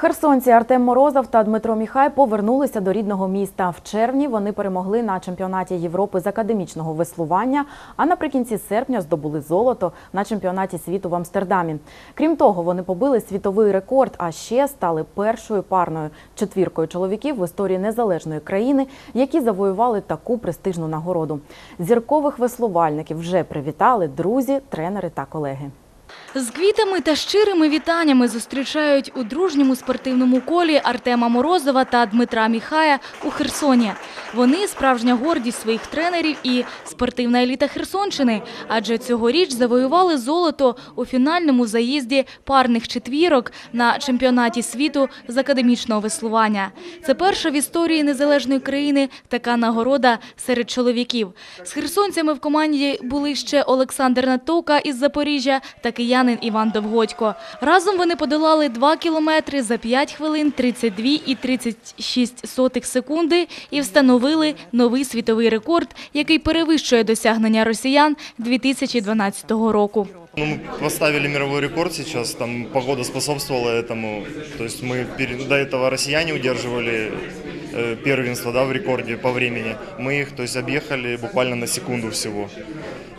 Херсонці Артем Морозов та Дмитро Міхай повернулися до рідного міста. В червні вони перемогли на чемпіонаті Європи з академічного веслування, а наприкінці серпня здобули золото на чемпіонаті світу в Амстердамі. Крім того, вони побили світовий рекорд, а ще стали першою парною четвіркою чоловіків в історії незалежної країни, які завоювали таку престижну нагороду. Зіркових веслувальників вже привітали друзі, тренери та колеги. З квітами та щирими вітаннями зустрічають у дружньому спортивному колі Артема Морозова та Дмитра Міхая у Херсоні. Вони справжня гордість своїх тренерів і спортивна еліта Херсонщини, адже цьогоріч завоювали золото у фінальному заїзді парних четвірок на чемпіонаті світу з академічного веслування. Це перша в історії незалежної країни така нагорода серед чоловіків. З херсонцями в команді були ще Олександр Натовка із Запоріжжя та киянин Іван Довгодько. Разом вони подолали 2 кілометри за 5 хвилин 32 і 36 сотих секунди і встановили новий світовий рекорд, який перевищує досягнення росіян 2012 року. Ну, мы поставили мировой рекорд сейчас, там погода способствовала этому. То есть мы пере- до этого россияне удерживали э, первенство да, в рекорде по времени. Мы их то есть, объехали буквально на секунду всего.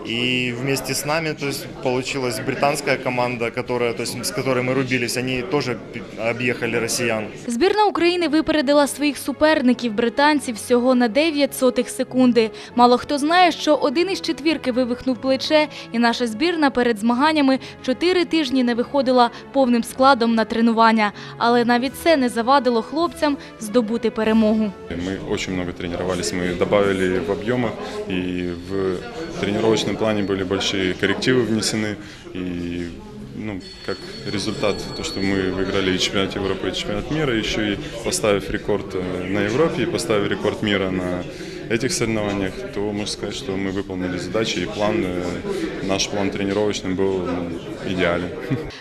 И вместе с нами то есть, получилась британская команда, которая, то есть, с которой мы рубились, они тоже пи- объехали россиян. Збірна України випередила своїх суперників британців всього на 9 сотих секунди. Мало хто знає, що один із четвірки вивихнув плече, і наша збірна перед змаганнями чотири тижні не виходила повним складом на тренування. Але навіть це не завадило хлопцям здобути перемогу. Мы очень много тренировались, мы добавили в объемах, и в тренировочном плане были большие коррективы внесены. И ну, как результат, то, что мы выиграли и чемпионат Европы, и чемпионат мира, еще и поставив рекорд э, на Европе, и поставив рекорд мира на этих соревнованиях, то можно сказать, что мы выполнили задачи, и план, э, наш план тренировочный был ну, идеален.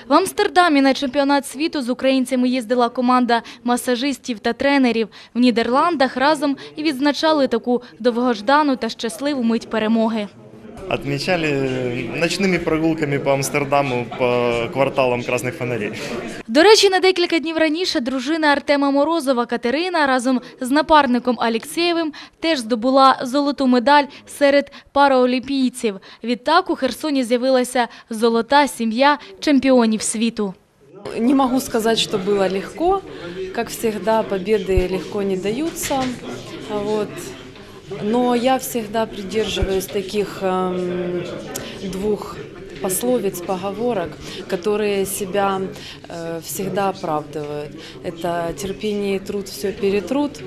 В Амстердамі на чемпіонат світу з українцями їздила команда масажистів та тренерів. В Нідерландах разом і відзначали таку довгождану та щасливу мить перемоги. Отмечали ночными прогулками по Амстердаму, по кварталам красных фонарей. До речі, на декілька днів раніше дружина Артема Морозова Катерина разом з напарником Алєксєєвим теж здобула золоту медаль серед параолімпійців. Відтак у Херсоні з'явилася золота сім'я чемпіонів світу. Не могу сказать, что было легко. Как всегда, победы легко не даются. Вот. Но я всегда придерживаюсь таких эм, двух пословиц, поговорок, которые себя э, всегда оправдывают. Это терпение и труд все перетрут,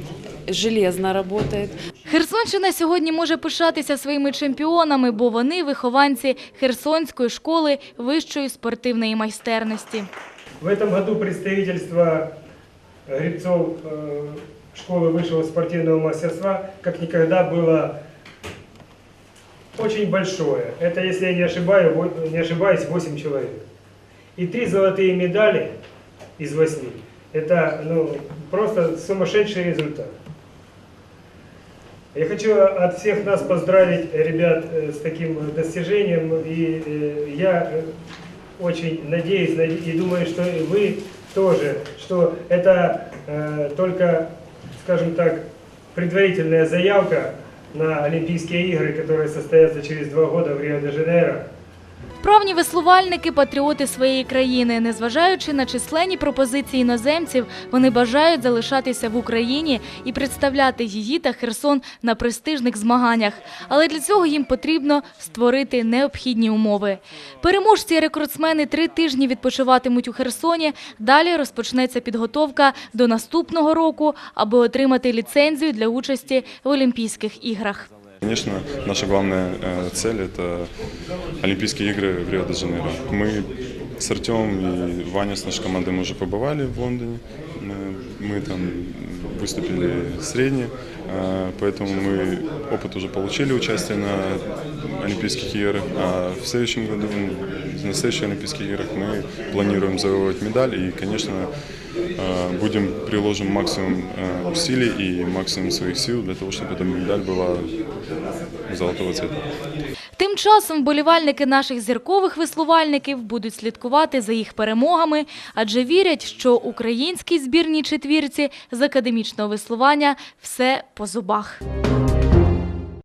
железно работает. Херсонщина сьогодні може пишатися своїми чемпіонами, бо вони вихованці Херсонської школи вищої спортивної майстерності. В этом году представительство гребцов э, школы высшего спортивного мастерства как никогда было очень большое. Это, если я не, ошибаю, не ошибаюсь, 8 человек. И три золотые медали из 8. Это ну, просто сумасшедший результат. Я хочу от всех нас поздравить, ребят, э, с таким достижением. И э, я э, очень надеюсь наде- и думаю, что вы тоже, что это только, скажем так, предварительная заявка на Олимпийские игры, которые состоятся через два года в Рио-де-Жанейро. Вправні веслувальники – патріоти своєї країни. Незважаючи на численні пропозиції іноземців, вони бажають залишатися в Україні і представляти її та Херсон на престижних змаганнях. Але для цього їм потрібно створити необхідні умови. Переможці і рекордсмени три тижні відпочиватимуть у Херсоні. Далі розпочнеться підготовка до наступного року, аби отримати ліцензію для участі в Олімпійських іграх. Конечно, наша главная э, цель – это Олимпийские игры в Рио-де-Жанейро. Мы с Артемом и Ваня с нашей командой мы уже побывали в Лондоне. Мы, там выступили средне, э, поэтому мы опыт уже получили участие на Олимпийских играх. А в следующем году, на следующих Олимпийских играх мы планируем завоевать медаль и, конечно, э, будем приложим максимум усилий и максимум своих сил для того, чтобы эта медаль была золотого цвета. Тим часом вболівальники наших зіркових веслувальників будуть слідкувати за їх перемогами, адже вірять, що українській збірній четвірці з академічного веслування все по зубах.